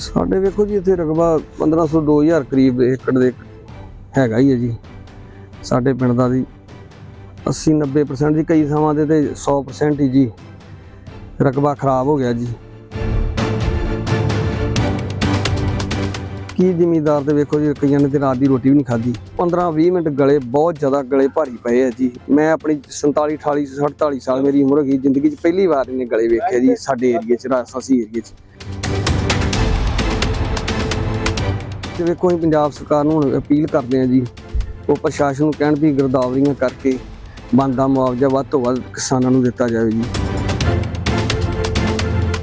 ਸਾਡੇ ਵੇਖੋ ਜੀ, ਇੱਥੇ ਰਕਬਾ 1500 2000 ਕਰੀਬ ਏਕੜ ਦੇ ਹੈਗਾ ਹੀ ਹੈ ਜੀ। ਸਾਡੇ ਪਿੰਡ ਦਾ ਜੀ 80 90% ਦੀ ਕਈ ਥਾਵਾਂ ਤੇ ਤੇ 100% ਹੀ ਜੀ ਰਕਬਾ ਖਰਾਬ ਹੋ ਗਿਆ ਜੀ। ਕੀ ਜ਼ਿਮੀਦਾਰ ਤੇ ਵੇਖੋ ਜੀ, ਕਈਆਂ ਨੇ ਤੇ ਰਾਤ ਦੀ ਰੋਟੀ ਵੀ ਨਹੀਂ ਖਾਧੀ। 15 20 ਮਿੰਟ ਗਲੇ, ਬਹੁਤ ਜ਼ਿਆਦਾ ਗਲੇ ਭਾਰੀ ਪਏ ਆ ਜੀ। ਮੈਂ ਆਪਣੀ 47 48 48 ਸਾਲ ਮੇਰੀ ਉਮਰ ਹੋ ਗਈ, ਜ਼ਿੰਦਗੀ 'ਚ ਪਹਿਲੀ ਵਾਰ ਇਹਨੇ ਗਲੇ ਵੇਖੇ ਜੀ ਸਾਡੇ ਏਰੀਏ 'ਚ ਰਾਜਸਾਸੀ ਏਰੀਏ 'ਚ। ਤੇ ਵੇਖੋ ਅਸੀਂ ਪੰਜਾਬ ਸਰਕਾਰ ਨੂੰ ਹੁਣ ਅਪੀਲ ਕਰਦੇ ਹਾਂ ਜੀ, ਉਹ ਪ੍ਰਸ਼ਾਸਨ ਨੂੰ ਕਹਿਣ ਵੀ ਗਿਰਦਾਵਰੀਆਂ ਕਰਕੇ ਬਣਦਾ ਮੁਆਵਜ਼ਾ ਵੱਧ ਤੋਂ ਵੱਧ ਕਿਸਾਨਾਂ ਨੂੰ ਦਿੱਤਾ ਜਾਵੇ ਜੀ।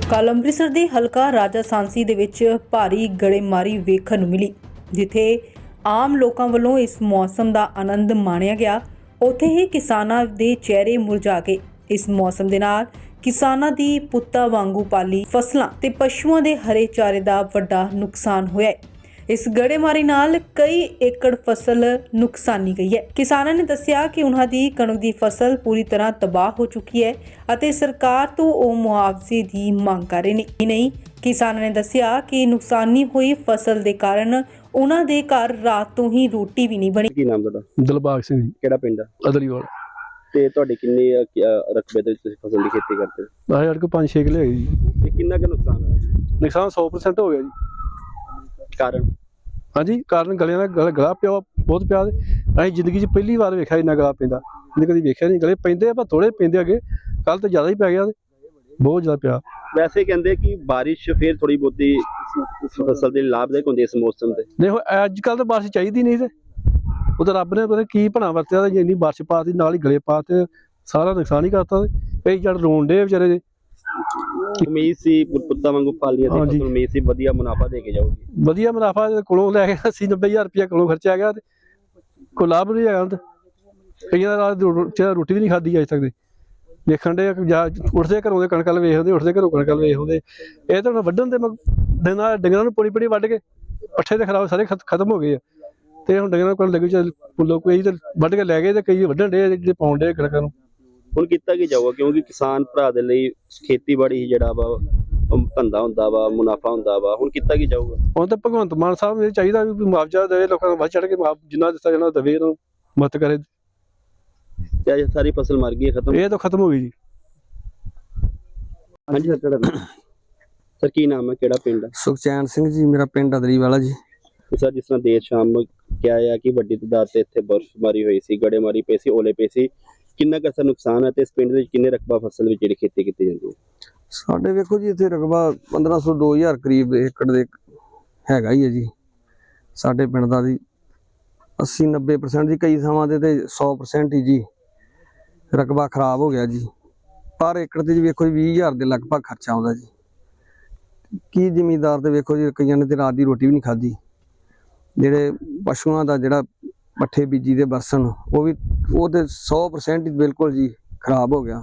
ਕੱਲ੍ਹ ਅੰਮ੍ਰਿਤਸਰ ਦੇ ਹਲਕਾ ਰਾਜਾ ਸਾਂਸੀ ਦੇ ਵਿੱਚ ਭਾਰੀ ਗੜੇਮਾਰੀ ਵੇਖਣ ਨੂੰ ਮਿਲੀ, ਜਿੱਥੇ ਆਮ ਲੋਕਾਂ ਵੱਲੋਂ ਇਸ ਮੌਸਮ ਦਾ ਆਨੰਦ ਮਾਣਿਆ ਗਿਆ। ਉੱਥੇ ਹੀ ਕਿਸਾਨਾਂ ਦੇ ਚਿਹਰੇ ਮੁਰਝਾ ਕੇ ਇਸ ਮੌਸਮ ਦੇ ਨਾਲ ਕਿਸਾਨਾਂ ਦੀ ਪੁੱਤਾਂ ਵਾਂਗੂ ਪਾਲੀ ਫਸਲਾਂ ਤੇ ਪਸ਼ੂਆਂ ਦੇ ਹਰੇ ਚਾਰੇ ਦਾ ਵੱਡਾ ਨੁਕਸਾਨ ਹੋਇਆ ਹੈ। ਇਸ ਗੜੇਮਾਰੀ ਨਾਲ ਕਈ ਏਕੜ ਫਸਲ ਨੁਕਸਾਨੀ ਗਈ ਹੈ। ਕਿਸਾਨਾਂ ਨੇ ਦੱਸਿਆ ਕਿ ਉਹਨਾਂ ਦੀ ਕਣਕ ਦੀ ਫਸਲ ਪੂਰੀ ਤਰ੍ਹਾਂ ਤਬਾਹ ਹੋ ਚੁੱਕੀ ਹੈ ਅਤੇ ਸਰਕਾਰ ਤੋਂ ਉਹ ਮੁਆਵਜ਼ੇ ਦੀ ਮੰਗ ਕਰ ਰਹੇ ਨੇ। ਨਹੀਂ ਕਿਸਾਨਾਂ ਨੇ ਦੱਸਿਆ ਕਿ ਨੁਕਸਾਨੀ ਹੋਈ ਫਸਲ ਦੇ ਕਾਰਨ ਉਹਨਾਂ ਦੇ ਘਰ ਰਾਤ ਤੋਂ ਹੀ ਰੋਟੀ ਵੀ ਨਹੀਂ ਬਣੀ। ਕੀ ਨਾਮ ਤੁਹਾਡਾ? ਦਿਲਬਾਗ ਸਿੰਘ ਜੀ। ਕਿਹੜਾ ਪਿੰਡ ਆ? ਅਦਲੀਵਾਲ। ਤੇ ਤੁਹਾਡੀ ਕਿੰਨੀ ਅ, ਕੀ, ਅ, ਰਕਬੇ ਦੇ ਵਿੱਚ ਤੁਸੀਂ ਫਸਲ ਦੀ ਖੇਤੀ ਕਰਦੇ ਹੋ? ਆਹ ਸਾਡੇ ਕੋਲ 5-6 ਕਿਲੇ ਹੈਗੇ ਜੀ। ਤੇ ਕਿੰਨਾ ਕੁ ਨੁਕਸਾਨ ਹੋਇਆ? ਨੁਕਸਾਨ 100% ਹੋ ਗਿਆ ਜੀ। ਕਾਰਨ। ਹਾਂਜੀ ਕਾਰਨ ਗਲਿਆਂ ਦਾ ਗਲ ਗਲਾ ਪਿਆ ਬਹੁਤ ਪਿਆ ਅਸੀਂ ਜ਼ਿੰਦਗੀ 'ਚ ਪਹਿਲੀ ਵਾਰ ਵੇਖਿਆ ਇੰਨਾ ਗਲਾ ਪੈਂਦਾ। ਇਹਨੇ ਕਦੀ ਵੇਖਿਆ ਨਹੀਂ ਗਲੇ ਪੈਂਦੇ ਆ ਪਰ ਥੋੜੇ ਪੈਂਦੇ ਅੱਗੇ। ਕੱਲ ਤਾਂ ਜ਼ਿਆਦਾ ਹੀ ਪੈ ਗਿਆ ਬਹੁਤ ਜ਼ਿਆਦਾ ਪਿਆ। ਵੈਸੇ ਕਹਿੰਦੇ ਕਿ ਬਾਰਿਸ਼ ਫਿਰ ਥੋੜੀ ਬਹੁਤੀ ਫਸਲ ਦੇ ਲਾਭਦਾਇਕ ਹੁੰਦੀ ਇਸ ਮੌਸਮ ਤੇ। ਦੇਖੋ ਅੱਜ ਕੱਲ ਤਾਂ ਬਾਰਿਸ਼ ਚਾਹੀਦੀ ਨਹੀਂ ਤੇ ਉਹ ਤਾਂ ਰੱਬ ਨੇ ਪਤਾ ਕੀ ਭਣਾ ਵਰਤਿਆ ਤੇ ਇੰਨੀ ਬਾਰਿਸ਼ ਪਾਤੀ ਨਾਲ ਹੀ ਗਲੇ ਪਾਤੇ ਸਾਰਾ ਨੁਕਸਾਨ ਹੀ ਕਰਤਾ ਤੇ। ਕਈ ਜੜ ਰੋਣ ਦੇ ਵਿਚਾਰੇ ਉਮੀਦ ਸੀ ਪੁੱਤਾਂ ਵਾਂਗੂ ਪਾਲੀਆਂ ਦੀ ਹਾਂਜੀ। ਫਸਲ ਉਮੀਦ ਸੀ ਵਧੀਆ ਮੁਨਾਫਾ ਦੇ ਕੇ ਜਾਊਗੀ। ਵਧੀਆ ਮੁਨਾਫਾ ਇਹਦੇ ਕੋਲੋਂ ਲੈ ਕੇ 80 90000 ਰੁਪਇਆ ਕੋਲੋਂ ਖਰਚਿਆ ਗਿਆ ਤੇ ਕੋਈ ਲਾਭ ਨਹੀਂ ਹੈਗਾ ਉਹਦਾ। ਕਈਆਂ ਦਾ ਰਾਤ ਰੋ- ਰੋਟੀ ਵੀ ਨਹੀਂ ਖਾਧੀ ਅਜੇ ਤੱਕ ਦੇ। ਵੇਖਣ ਦੇ ਉੱਠਦੇ ਘਰੋਂ ਦੇ ਕਣਕ ਵੇਖਦੇ ਉੱਠਦੇ ਘਰੋਂ ਕਣਕ ਵੱਲ ਵੇਖਦੇ। ਇਹ ਤਾਂ ਹੁਣ ਵੱਢਣ ਦੇ ਮਗ- ਦਿਨਾਂ ਡੰਗਰਾਂ ਨੂੰ ਪੋੜੀ ਪੋੜੀ ਵੱਢ ਕੇ ਪੱਠੇ ਤੇ ਖਰਾਬ ਸਾਰੇ ਖਤ- ਖਤਮ ਹੋ ਗਏ ਆ। ਤੇ ਹੁਣ ਡੰਗਰਾਂ ਕੋਲ ਲੱਗੇ ਚੱਲ ਲੋਕ ਕਈ ਤਾਂ ਵੱਢ ਕੇ ਲੈ ਗਏ ਤੇ ਕਈ ਵੱਢਣ ਦੇ ਜਿਹੜੇ ਪਾਉਣ ਦੇ ਕਣਕਾਂ ਨੂੰ। ਹੁਣ ਕੀਤਾ ਕੀ ਜਾਊਗਾ? ਕਿਉਂਕਿ ਕਿਸਾਨ ਭਰਾ ਦੇ ਲਈ ਖੇਤੀਬਾੜੀ ਹੀ ਜਿਹੜਾ ਵਾ ਧੰਦਾ ਹੁੰਦਾ ਵਾ ਮੁਨਾਫਾ ਹੁੰਦਾ ਵਾ। ਹੁਣ ਕੀਤਾ ਕੀ ਜਾਊਗਾ? ਹੁਣ ਤਾਂ ਭਗਵੰਤ ਮਾਨ ਸਾਹਿਬ ਨੂੰ ਇਹ ਚਾਹੀਦਾ ਵੀ ਮੁਆਵਜ਼ਾ ਦੇਵੇ ਲੋਕਾਂ ਨੂੰ ਵੱਧ ਚੜ ਕੇ ਮੁਆਵ- ਜਿੰਨਾ ਦਿੱਤਾ ਜਾਣਾ ਦੇਵੇ ਨੂੰ ਮਦਦ ਕਰੇ। ਤੇ ਅੱਜ ਸਾਰੀ ਫਸਲ ਮਰ ਗਈ ਹੈ ਖਤਮ? ਇਹ ਤਾਂ ਖਤਮ ਹੋ ਗਈ ਜੀ। ਹਾਂਜੀ ਸਰ ਤੁਹਾਡਾ ਨਾਮ? ਸਰ ਕੀ ਨਾਮ ਹੈ? ਕਿਹੜਾ ਪਿੰਡ ਹੈ? ਸੁਖਚੈਨ ਸਿੰਘ ਜੀ ਮੇਰਾ ਪਿੰਡ ਅਦਰੀ ਵਾਲਾ ਜੀ। ਤੇ ਸਰ ਜਿਸ ਤਰ੍ਹਾਂ ਦੇਰ ਸ਼ਾਮ ਕਿਹਾ ਆ ਕਿ ਵੱਡੀ ਤਦਾਦ ਤੇ ਇੱਥੇ ਬਰਫ਼ਬਾਰੀ ਹੋਈ ਸੀ ਗੜੇਮਾਰੀ ਪਈ ਸੀ ਓਲੇ ਪਏ ਸੀ। ਕਿੰਨਾ ਕੁ ਅਸਰ ਨੁਕਸਾਨ ਹੈ ਤੇ ਇਸ ਪਿੰਡ ਵਿੱਚ ਕਿੰਨੇ ਰਕਬਾ ਫਸਲ ਵਿੱਚ ਜਿਹੜੀ ਖੇਤੀ ਕੀਤੀ ਜਾਂਦੀ ਹੈ? ਸਾਡੇ ਵੇਖੋ ਜੀ, ਇੱਥੇ ਰਕਬਾ 1500 2000 ਕਰੀਬ ਏਕੜ ਦੇ ਹੈਗਾ ਹੀ ਹੈ ਜੀ। ਸਾਡੇ ਪਿੰਡ ਦਾ ਜੀ 80 90% ਦੀ ਕਈ ਥਾਵਾਂ ਤੇ ਤੇ 100% ਹੀ ਜੀ ਰਕਬਾ ਖਰਾਬ ਹੋ ਗਿਆ ਜੀ। ਪਰ ਏਕੜ ਤੇ ਜੀ ਵੇਖੋ ਜੀ 20000 ਦੇ ਲਗਭਗ ਖਰਚਾ ਆਉਂਦਾ ਜੀ। ਕੀ ਜ਼ਿਮੀਦਾਰ ਤੇ ਵੇਖੋ ਜੀ, ਕਈਆਂ ਨੇ ਤੇ ਰਾਤ ਦੀ ਰੋਟੀ ਵੀ ਨਹੀਂ ਖਾਧੀ। ਜਿਹੜੇ ਪਸ਼ੂਆਂ ਦਾ ਜਿਹੜਾ ਪੱਠੇ ਬੀਜੀ ਦੇ ਬਰਸਨ ਉਹ ਵੀ ਉਹ ਤੇ 100% ਹੀ ਬਿਲਕੁਲ ਜੀ ਖਰਾਬ ਹੋ ਗਿਆ।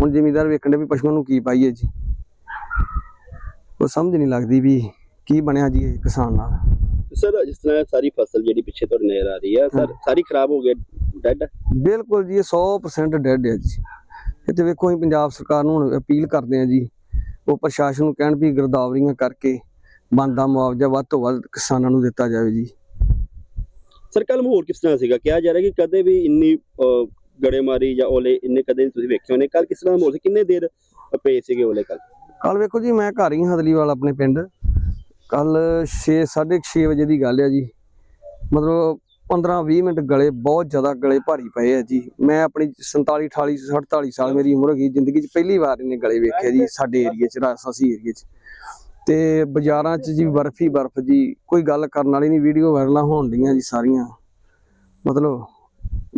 ਹੁਣ ਜ਼ਿਮੀਦਾਰ ਵੇਖਣ ਦੇ ਵੀ ਪਸ਼ੂਆਂ ਨੂੰ ਕੀ ਪਾਈਏ ਜੀ। ਉਹ ਸਮਝ ਨਹੀਂ ਲੱਗਦੀ ਵੀ ਕੀ ਬਣਿਆ ਜੀ ਇਹ ਕਿਸਾਨ ਨਾਲ। ਸਰ ਜਿਸ ਤਰ੍ਹਾਂ ਸਾਰੀ ਫਸਲ ਜਿਹੜੀ ਪਿੱਛੇ ਤੋਂ ਨਜ਼ਰ ਆ ਰਹੀ ਹੈ ਸਰ ਸਾਰੀ ਖਰਾਬ ਹੋ ਗਈ ਡੈਡ? ਬਿਲਕੁਲ ਜੀ ਇਹ 100% ਡੈਡ ਹੈ ਜੀ। ਇਹ ਤੇ ਵੇਖੋ ਅਸੀਂ ਪੰਜਾਬ ਸਰਕਾਰ ਨੂੰ ਅਪੀਲ ਕਰਦੇ ਹਾਂ ਜੀ ਉਹ ਪ੍ਰਸ਼ਾਸਨ ਨੂੰ ਕਹਿਣ ਵੀ ਗਿਰਦਾਵਰੀਆਂ ਕਰਕੇ ਬਣਦਾ ਮੁਆਵਜ਼ਾ ਵੱਧ ਤੋਂ ਵੱਧ ਕਿਸਾਨਾਂ ਨੂੰ ਦਿੱਤਾ ਜਾਵੇ ਜੀ। ਸਰ ਕੱਲ ਮਾਹੌਲ ਕਿਸ ਤਰ੍ਹਾਂ ਸੀਗਾ? ਕਿਹਾ ਜਾ ਰਿਹਾ ਕਿ ਕਦੇ ਵੀ ਇੰਨੀ ਗੜੇਮਾਰੀ ਜਾਂ ਓਲੇ ਇੰਨੇ ਕਦੇ ਤੁਸੀਂ ਵੇਖੇ ਹੋਣੇ? ਕੱਲ ਕਿਸ ਤਰ੍ਹਾਂ ਮਾਹੌਲ ਸੀ? ਕਿੰਨੇ ਦੇਰ ਪਏ ਸੀਗੇ ਓਲੇ ਕੱਲ ਕੱਲ ਵੇਖੋ ਜੀ, ਮੈਂ ਘਰ ਹੀ ਹਦਲੀਵਾਲ ਆਪਣੇ ਪਿੰਡ। ਕੱਲ 6 6:30 ਵਜੇ ਦੀ ਗੱਲ ਹੈ ਜੀ। ਮਤਲਬ 15 20 ਮਿੰਟ ਗਲੇ ਬਹੁਤ ਜ਼ਿਆਦਾ ਗਲੇ ਭਾਰੀ ਪਏ ਆ ਜੀ। ਮੈਂ ਆਪਣੀ 47 48 48 ਸਾਲ ਮੇਰੀ ਉਮਰ ਹੋ ਗਈ। ਜ਼ਿੰਦਗੀ 'ਚ ਪਹਿਲੀ ਵਾਰ ਇਹਨੇ ਗਲੇ ਵੇਖੇ ਜੀ, ਸਾਡੇ ਏਰੀਏ 'ਚ ਰਾਜਸਾਸੀ ਏਰੀਏ 'ਚ। ਤੇ ਬਾਜ਼ਾਰਾਂ 'ਚ ਜੀ ਬਰਫ ਬਰਫ ਜੀ ਕੋਈ ਗੱਲ ਕਰਨ ਵਾਲੀ ਨਹੀਂ ਵੀਡੀਓ ਵਾਇਰਲਾਂ ਹੋਣ ਡੀਆਂ ਜੀ ਸਾਰੀਆਂ। ਮਤਲਬ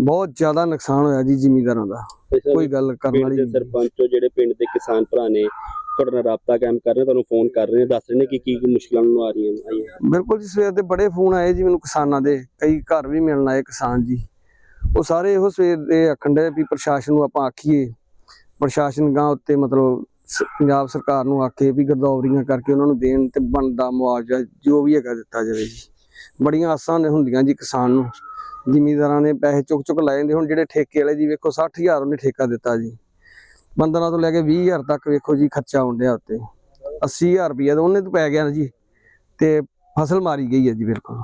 ਬਹੁਤ ਜ਼ਿਆਦਾ ਨੁਕਸਾਨ ਹੋਇਆ ਜੀ ਜ਼ਿਮੀਂਦਾਰਾਂ ਦਾ। ਕੋਈ ਗੱਲ ਕਰਨ ਵਾਲੀ ਨਹੀਂ। ਸਰਪੰਚ ਜਿਹੜੇ ਪਿੰਡ ਦੇ ਕਿਸਾਨ ਭਰਾ ਨੇ ਤੁਹਾਡੇ ਨਾਲ ਰਾਬਤਾ ਕਾਇਮ ਕਰ ਰਹੇ ਤੁਹਾਨੂੰ ਫੋਨ ਕਰ ਰਹੇ ਦੱਸ ਰਹੇ ਨੇ ਕਿ ਕੀ ਕੀ ਮੁਸ਼ਕਲਾਂ ਨੂੰ ਆ ਰਹੀਆਂ ਬਿਲਕੁਲ ਜੀ ਸਵੇਰ ਦੇ ਬੜੇ ਫੋਨ ਆਏ ਜੀ ਮੈਨੂੰ ਕਿਸਾਨਾਂ ਦੇ ਕਈ ਘਰ ਵੀ ਮਿਲਣ ਆਏ ਕਿਸਾਨ ਜੀ। ਉਹ ਸਾਰੇ ਇਹੋ ਸਵੇਰ ਦੇ ਆਖਣ ਦੇ ਵੀ ਪ੍ਰਸ਼ਾਸਨ ਨੂੰ ਆਪਾਂ ਆਖੀਏ ਪ੍ਰਸ਼ਾਸਨ ਗਾਂ ਉੱਤੇ ਮਤਲਬ ਪੰਜਾਬ ਸਰਕਾਰ ਨੂੰ ਆਖੇ ਵੀ ਗਰਦੌਰੀਆਂ ਕਰਕੇ ਉਹਨਾਂ ਨੂੰ ਦੇਣ ਤੇ ਬਣਦਾ ਮੁਆਵਜ਼ਾ ਜੋ ਵੀ ਹੈਗਾ ਦਿੱਤਾ ਜਾਵੇ ਜੀ। ਬੜੀਆਂ ਆਸਾਂ ਨੇ ਹੁੰਦੀਆਂ ਜੀ ਕਿਸਾਨ ਨੂੰ। ਜ਼ਿਮੀਂਦਾਰਾਂ ਨੇ ਪੈਸੇ ਚੁੱਕ ਚੁੱਕ ਲੈ ਜਾਂਦੇ ਹੁਣ ਜਿਹੜੇ ਠੇਕੇ ਵਾਲੇ ਜੀ ਵੇਖੋ 60000 ਉਹਨੇ ਠੇਕਾ ਦਿੱਤਾ ਜੀ। 15 ਤੋਂ ਲੈ ਕੇ 20000 ਤੱਕ ਵੇਖੋ ਜੀ ਖਰਚਾ ਹੁੰਦਿਆ ਉੱਤੇ। 80000 ਰੁਪਏ ਤਾਂ ਉਹਨੇ ਤੋਂ ਪੈ ਗਿਆ ਜੀ। ਤੇ ਫਸਲ ਮਾਰੀ ਗਈ ਹੈ ਜੀ ਬਿਲਕੁਲ।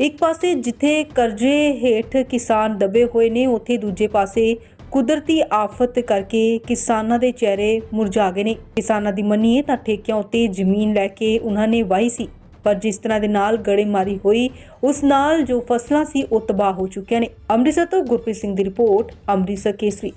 ਇੱਕ ਪਾਸੇ ਜਿੱਥੇ ਕਰਜ਼ੇ ਹੇਠ ਕਿਸਾਨ ਦਬੇ ਹੋਏ ਨੇ, ਉੱਥੇ ਦੂਜੇ ਪਾਸੇ ਕੁਦਰਤੀ ਆਫਤ ਕਰਕੇ ਕਿਸਾਨਾਂ ਦੇ ਚਿਹਰੇ ਮੁਰਝਾ ਗਏ ਨੇ। ਕਿਸਾਨਾਂ ਦੀ ਮੰਨੀਏ ਤਾਂ ਠੇਕਿਆਂ ਉੱਤੇ ਜ਼ਮੀਨ ਲੈ ਕੇ ਉਹਨਾਂ ਨੇ ਵਾਹੀ ਸੀ। ਪਰ ਜਿਸ ਤਰ੍ਹਾਂ ਦੇ ਨਾਲ ਗੜੇਮਾਰੀ ਹੋਈ, ਉਸ ਨਾਲ ਜੋ ਫਸਲਾਂ ਸੀ, ਉਹ ਤਬਾਹ ਹੋ ਚੁੱਕੀਆਂ ਨੇ। ਅੰਮ੍ਰਿਤਸਰ ਤੋਂ ਗੁਰਪ੍ਰੀਤ ਸਿੰਘ ਦੀ ਰਿਪੋਰਟ, ਅੰਮ੍ਰਿਤਸਰ ਕੇਸਰੀ।